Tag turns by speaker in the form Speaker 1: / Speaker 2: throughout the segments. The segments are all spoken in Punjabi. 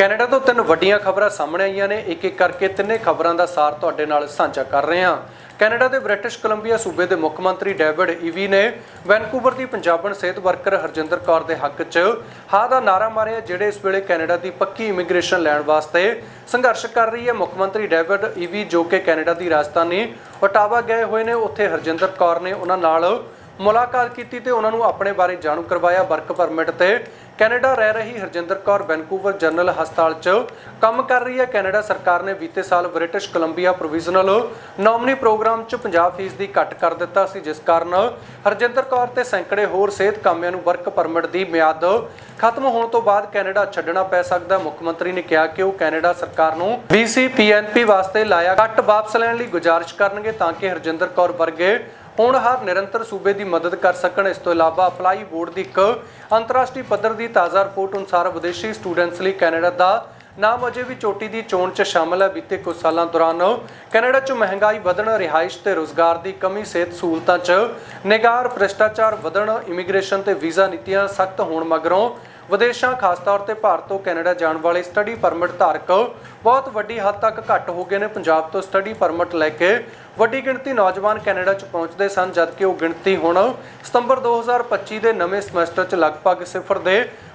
Speaker 1: ਕੈਨੇਡਾ ਤੋਂ ਤਿੰਨ ਵੱਡੀਆਂ ਖਬਰਾਂ ਸਾਹਮਣੇ ਆਈਆਂ ਨੇ। ਇੱਕ ਇੱਕ ਕਰਕੇ ਤਿੰਨੇ ਖਬਰਾਂ ਦਾ ਸਾਰ ਤੁਹਾਡੇ ਨਾਲ ਸਾਂਝਾ ਕਰ ਰਹੇ ਹਾਂ। ਕੈਨੇਡਾ ਦੇ ਬ੍ਰਿਟਿਸ਼ ਕੋਲੰਬੀਆ ਸੂਬੇ ਦੇ ਮੁੱਖ ਮੰਤਰੀ ਡੇਵਿਡ ਈਵੀ ਨੇ ਵੈਨਕੂਵਰ ਦੀ ਪੰਜਾਬਣ ਸਿਹਤ ਵਰਕਰ ਹਰਜਿੰਦਰ ਕੌਰ ਦੇ ਹੱਕ 'ਚ ਹਾਂ ਦਾ ਨਾਰਾ ਮਾਰਿਆ, ਜਿਹੜੇ ਇਸ ਵੇਲੇ ਕੈਨੇਡਾ ਦੀ ਪੱਕੀ ਇਮੀਗ੍ਰੇਸ਼ਨ ਲੈਣ ਵਾਸਤੇ ਸੰਘਰਸ਼ ਕਰ ਰਹੀ ਹੈ। ਮੁੱਖ ਮੰਤਰੀ ਡੇਵਿਡ ਈਵੀ ਜੋ ਕਿ ਕੈਨੇਡਾ ਦੀ ਰਾਜਧਾਨੀ ਓਟਾਵਾ ਗਏ ਹੋਏ ਨੇ, ਉੱਥੇ ਹਰਜਿੰਦਰ ਕੌਰ ਨੇ ਉਹਨਾਂ ਨਾਲ ਮੁਲਾਕਾਤ ਕੀਤੀ ਤੇ ਉਹਨਾਂ ਨੂੰ ਆਪਣੇ ਬਾਰੇ ਜਾਣੂ ਕਰਵਾਇਆ ਵਰਕ ਪਰਮਿਟ ਤੇ। ਕੈਨੇਡਾ ਰਹਿ ਰਹੀ ਹਰਜਿੰਦਰ ਕੌਰ ਵੈਨਕੂਵਰ ਜਨਰਲ ਹਸਪਤਾਲ 'ਚ ਕੰਮ ਕਰ ਰਹੀ ਹੈ। ਕੈਨੇਡਾ ਸਰਕਾਰ ਨੇ ਬੀਤੇ ਸਾਲ British Columbia provincial nominee program 'ਚ 50% ਦੀ ਕੱਟ ਕਰ ਦਿੱਤਾ ਸੀ, ਜਿਸ ਕਾਰਨ ਹਰਜਿੰਦਰ ਕੌਰ ਤੇ ਸੈਂਕੜੇ ਹੋਰ ਸਿਹਤ ਕਾਮਿਆਂ ਨੂੰ ਵਰਕ ਪਰਮਿਟ ਦੀ ਮਿਆਦ ਖਤਮ ਹੋਣ ਤੋਂ ਬਾਅਦ ਕੈਨੇਡਾ ਛੱਡਣਾ ਪੈ ਸਕਦਾ। ਮੁੱਖ ਮੰਤਰੀ ਨੇ ਕਿਹਾ ਕਿ ਉਹ ਕੈਨੇਡਾ ਸਰਕਾਰ ਨੂੰ VCPNP ਵਾਸਤੇ ਲਾਇਆ ਕੱਟ ਵਾਪਸ ਲੈਣ ਲਈ ਗੁਜ਼ਾਰਿਸ਼ ਕਰਨਗੇ ਤਾਂ ਕਿ ਹਰਜਿੰਦਰ ਕੌਰ ਵਰਗੇ ਹੋਣਹਾਰ ਨਿਰੰਤਰ ਸੂਬੇ ਦੀ ਮਦਦ ਕਰ ਸਕਣ। ਇਸ ਤੋਂ ਇਲਾਵਾ ਅਪਲਾਈ ਬੋਰਡ ਦੀ ਇੱਕ ਅੰਤਰਰਾਸ਼ਟਰੀ ਪੱਧਰ ਦੀ ਤਾਜ਼ਾ ਰਿਪੋਰਟ ਅਨੁਸਾਰ ਵਿਦੇਸ਼ੀ ਸਟੂਡੈਂਟਸ ਲਈ ਕੈਨੇਡਾ ਦਾ ਨਾਮ ਅਜੇ ਵੀ ਚੋਟੀ ਦੀ ਚੋਣ 'ਚ ਸ਼ਾਮਲ ਹੈ। ਬੀਤੇ ਕੁਝ ਸਾਲਾਂ ਦੌਰਾਨ ਕੈਨੇਡਾ 'ਚ ਮਹਿੰਗਾਈ ਵਧਣ, ਰਿਹਾਇਸ਼ ਤੇ ਰੋਜ਼ਗਾਰ ਦੀ ਕਮੀ ਸਿਹਤ ਸਹੂਲਤਾਂ 'ਚ ਨਿਗਾਰ ਭ੍ਰਿਸ਼ਟਾਚਾਰ ਵਧਣ, ਇਮੀਗ੍ਰੇਸ਼ਨ ਤੇ ਵੀਜ਼ਾ ਨੀਤੀਆਂ ਸਖਤ ਹੋਣ ਮਗਰੋਂ ਵਿਦੇਸ਼ਾਂ, ਖਾਸ ਤੌਰ ਤੇ ਭਾਰਤ ਤੋਂ ਕੈਨੇਡਾ ਜਾਣ ਵਾਲੇ ਸਟੱਡੀ ਪਰਮਿਟ ਧਾਰਕ ਬਹੁਤ ਵੱਡੀ ਹੱਦ ਤੱਕ ਘੱਟ ਹੋ ਗਏ ਨੇ। ਪੰਜਾਬ ਤੋਂ ਸਟੱਡੀ ਪਰਮਿਟ ਲੈ ਕੇ ਵੱਡੀ ਗਿਣਤੀ ਨੌਜਵਾਨ ਕੈਨੇਡਾ 'ਚ ਪਹੁੰਚਦੇ ਸਨ, ਜਦਕਿ ਉਹ ਗਿਣਤੀ ਹੁਣ ਸਤੰਬਰ 2025 ਦੇ ਨਵੇਂ ਸਮੈਸਟਰ 'ਚ ਲਗਭਗ ਸਿਫਰ ਦੇ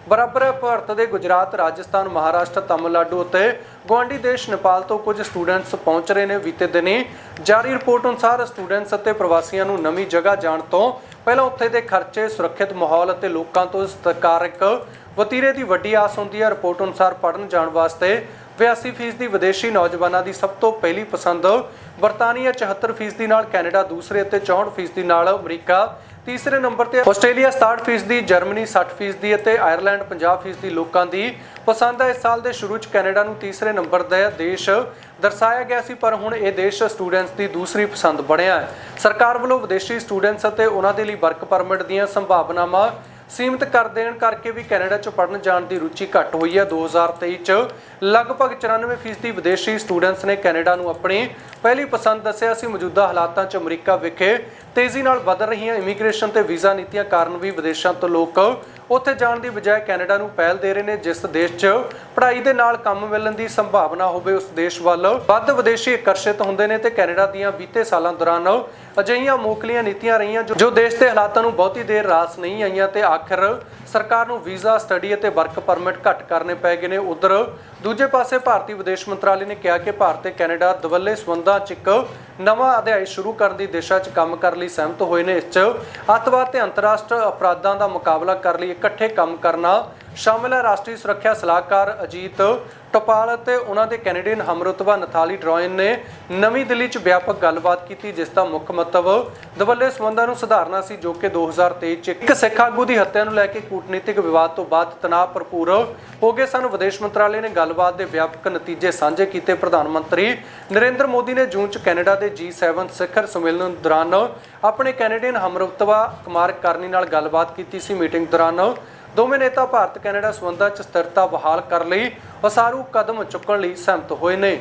Speaker 1: ਬਰਾਬਰ ਹੈ। ਭਾਰਤ ਦੇ ਗੁਜਰਾਤ, ਰਾਜਸਥਾਨ, ਮਹਾਰਾਸ਼ਟਰ, ਤਮਿਲਨਾਡੂ ਅਤੇ ਗੁਆਂਢੀ ਦੇਸ਼ ਨੇਪਾਲ ਤੋਂ ਕੁਝ ਸਟੂਡੈਂਟਸ ਪਹੁੰਚ ਰਹੇ ਨੇ। ਬੀਤੇ ਦਿਨੀ ਜਾਰੀ ਰਿਪੋਰਟ ਅਨੁਸਾਰ ਸਟੂਡੈਂਟਸ ਅਤੇ ਪ੍ਰਵਾਸੀਆਂ ਨੂੰ ਨਵੀਂ ਜਗ੍ਹਾ ਜਾਣ ਤੋਂ ਪਹਿਲਾਂ ਉੱਥੇ ਦੇ ਖਰਚੇ, ਸੁਰੱਖਿਅਤ ਮਾਹੌਲ ਅਤੇ ਲੋਕਾਂ ਤੋਂ ਸਤਿਕਾਰਕ ਵਤੀਰੇ ਦੀ ਵੱਡੀ ਆਸ ਹੁੰਦੀ ਹੈ। ਰਿਪੋਰਟ ਅਨੁਸਾਰ ਪੜਨ ਜਾਣ ਵਾਸਤੇ 82% ਵਿਦੇਸ਼ੀ ਨੌਜਵਾਨਾਂ ਦੀ ਸਭ ਤੋਂ ਪਹਿਲੀ ਪਸੰਦ ਬਰਤਾਨੀਆ 74% ਨਾਲ ਕੈਨੇਡਾ, ਦੂਸਰੇ ਅਤੇ 64% ਨਾਲ ਅਮਰੀਕਾ, ਤੀਸਰੇ ਨੰਬਰ ਤੇ ਆਸਟ੍ਰੇਲੀਆ 67% ਜਰਮਨੀ 60% ਅਤੇ ਆਇਰਲੈਂਡ 50% ਲੋਕਾਂ ਦੀ ਪਸੰਦ ਹੈ। ਇਸ ਸਾਲ ਦੇ ਸ਼ੁਰੂ 'ਚ ਕੈਨੇਡਾ ਨੂੰ ਤੀਸਰੇ ਨੰਬਰ ਦਾ ਦੇਸ਼ ਦਰਸਾਇਆ ਗਿਆ ਸੀ, ਪਰ ਹੁਣ ਇਹ ਦੇਸ਼ ਸਟੂਡੈਂਟਸ ਦੀ ਦੂਸਰੀ ਪਸੰਦ ਬਣਿਆ ਹੈ। ਸਰਕਾਰ ਵੱਲੋਂ ਵਿਦੇਸ਼ੀ ਸਟੂਡੈਂਟਸ ਅਤੇ ਉਹਨਾਂ ਦੇ ਲਈ ਵਰਕ ਪਰਮਿਟ ਦੀਆਂ ਸੰਭਾਵਨਾਵਾਂ ਸੀਮਿਤ ਕਰ ਦੇਣ ਕਰਕੇ ਵੀ ਕੈਨੇਡਾ 'ਚ ਪੜਨ ਜਾਣ ਦੀ ਰੁਚੀ ਘਟ ਹੋਈ ਹੈ। 2023 'ਚ ਲਗਭਗ 94% ਵਿਦੇਸ਼ੀ ਸਟੂਡੈਂਟਸ ਨੇ ਕੈਨੇਡਾ ਨੂੰ ਆਪਣੀ ਪਹਿਲੀ ਪਸੰਦ ਦੱਸਿਆ ਸੀ। ਮੌਜੂਦਾ ਹਾਲਾਤਾਂ 'ਚ ਅਮਰੀਕਾ ਵਿਖੇ ਤੇਜ਼ੀ ਨਾਲ ਵੱਧ ਰਹੀਆਂ ਇਮੀਗ੍ਰੇਸ਼ਨ ਤੇ ਵੀਜ਼ਾ ਨੀਤੀਆਂ ਕਾਰਨ ਵੀ ਵਿਦੇਸ਼ਾਂ ਤੋਂ ਲੋਕ ਉੱਥੇ ਜਾਣ ਦੀ ਬਜਾਏ ਕੈਨੇਡਾ ਨੂੰ ਪਹਿਲ ਦੇ ਰਹੇ ਨੇ, ਜਿਸ ਦੇਸ਼ 'ਚ ਪੜ੍ਹਾਈ ਦੇ ਨਾਲ ਕੰਮ ਮਿਲਣ ਦੀ ਸੰਭਾਵਨਾ ਹੋਵੇ ਉਸ ਦੇਸ਼ ਵੱਲ। ਵੱਧ ਵਿਦੇਸ਼ੀ ਆਕਰਸ਼ਿਤ ਹੁੰਦੇ ਨੇ ਤੇ ਕੈਨੇਡਾ ਦੀਆਂ ਬੀਤੇ ਸਾਲਾਂ ਦੌਰਾਨ ਅਜਿਹੀਆਂ ਮੋਕਲੀਆਂ ਨੀਤੀਆਂ ਰਹੀਆਂ ਜੋ ਜੋ ਦੇਸ਼ ਦੇ ਹਾਲਾਤਾਂ ਨੂੰ ਬਹੁਤੀ ਦੇਰ ਰਾਸ ਨਹੀਂ ਆਈਆਂ ਤੇ ਆਖਰ ਸਰਕਾਰ ਨੂੰ ਵੀਜ਼ਾ, ਸਟੱਡੀ ਅਤੇ ਵਰਕ ਪਰਮਿਟ ਘੱਟ ਕਰਨੇ ਪੈ ਗਏ ਨੇ। ਉਧਰ ਦੂਜੇ ਪਾਸੇ ਭਾਰਤੀ ਵਿਦੇਸ਼ ਮੰਤਰਾਲੇ ਨੇ ਕਿਹਾ ਕਿ ਭਾਰਤ ਤੇ ਕੈਨੇਡਾ ਦਵੱਲੇ ਸਬੰਧਾਂ 'ਚ ਇੱਕ ਨਵਾਂ ਅਧਿਆਇ ਸ਼ੁਰੂ ਕਰਨ ਦੀ ਦਿਸ਼ਾ 'ਚ ਕੰਮ ਕਰਨ ਲਈ ਸਹਿਮਤ ਹੋਏ ਨੇ। ਇਸ 'ਚ ਅੱਤਵਾਦ ਤੇ ਅੰਤਰਰਾਸ਼ਟਰ ਅਪਰਾਧਾਂ ਦਾ ਮੁਕਾਬਲਾ ਕਰਨ ਲਈ ਇਕੱਠੇ ਕੰਮ ਕਰਨਾ ਸ਼ਾਮਲ ਹੈ ਰਾਸ਼ਟਰੀ ਸੁਰੱਖਿਆ ਸਲਾਹਕਾਰ ਅਜੀਤ ਟੋਪਾਲ ਅਤੇ ਉਹਨਾਂ ਦੇ ਕੈਨੇਡੀਅਨ ਹਮਰੁਤਬਾ ਨਥਾਲੀ ਡਰੋਇਨ ਨੇ ਨਵੀਂ ਦਿੱਲੀ 'ਚ ਵਿਆਪਕ ਗੱਲਬਾਤ ਕੀਤੀ, ਜਿਸ ਦਾ ਮੁੱਖ ਮਤਲਬ ਦਵੱਲੇ ਸਬੰਧਾਂ ਨੂੰ ਸੁਧਾਰਨਾ ਸੀ, ਜੋ ਕਿ 2023 'ਚ ਇੱਕ ਸਿੱਖ ਆਗੂ ਦੀ ਹੱਤਿਆ ਨੂੰ ਲੈ ਕੇ ਕੂਟਨੀਤਿਕ ਵਿਵਾਦ ਤੋਂ ਬਾਅਦ ਤਣਾਅ ਭਰਪੂਰ ਹੋ ਗਏ ਸਨ। ਵਿਦੇਸ਼ ਮੰਤਰਾਲੇ ਨੇ ਗੱਲਬਾਤ ਦੇ ਵਿਆਪਕ ਨਤੀਜੇ ਸਾਂਝੇ ਕੀਤੇ। ਪ੍ਰਧਾਨ ਮੰਤਰੀ ਨਰਿੰਦਰ ਮੋਦੀ ਨੇ ਜੂਨ 'ਚ ਕੈਨੇਡਾ ਦੇ G7 ਸਿਖਰ ਸੰਮੇਲਨ ਦੌਰਾਨ ਆਪਣੇ ਕੈਨੇਡੀਅਨ ਹਮਰੁਤਬਾ ਕੁਮਾਰ ਕਰਨੀ ਨਾਲ ਗੱਲਬਾਤ ਕੀਤੀ ਸੀ। ਮੀਟਿੰਗ ਦੌਰਾਨ ਦੋਵੇਂ ਨੇਤਾ ਭਾਰਤ, ਕੈਨੇਡਾ, ਸਬੰਧਾਂ 'ਚ ਸਥਿਰਤਾ ਬਹਾਲ ਕਰਨ ਲਈ ਵਸਾਰੂ ਕਦਮ ਚੁੱਕਣ ਲਈ ਸਹਿਮਤ ਹੋਏ ਨੇ।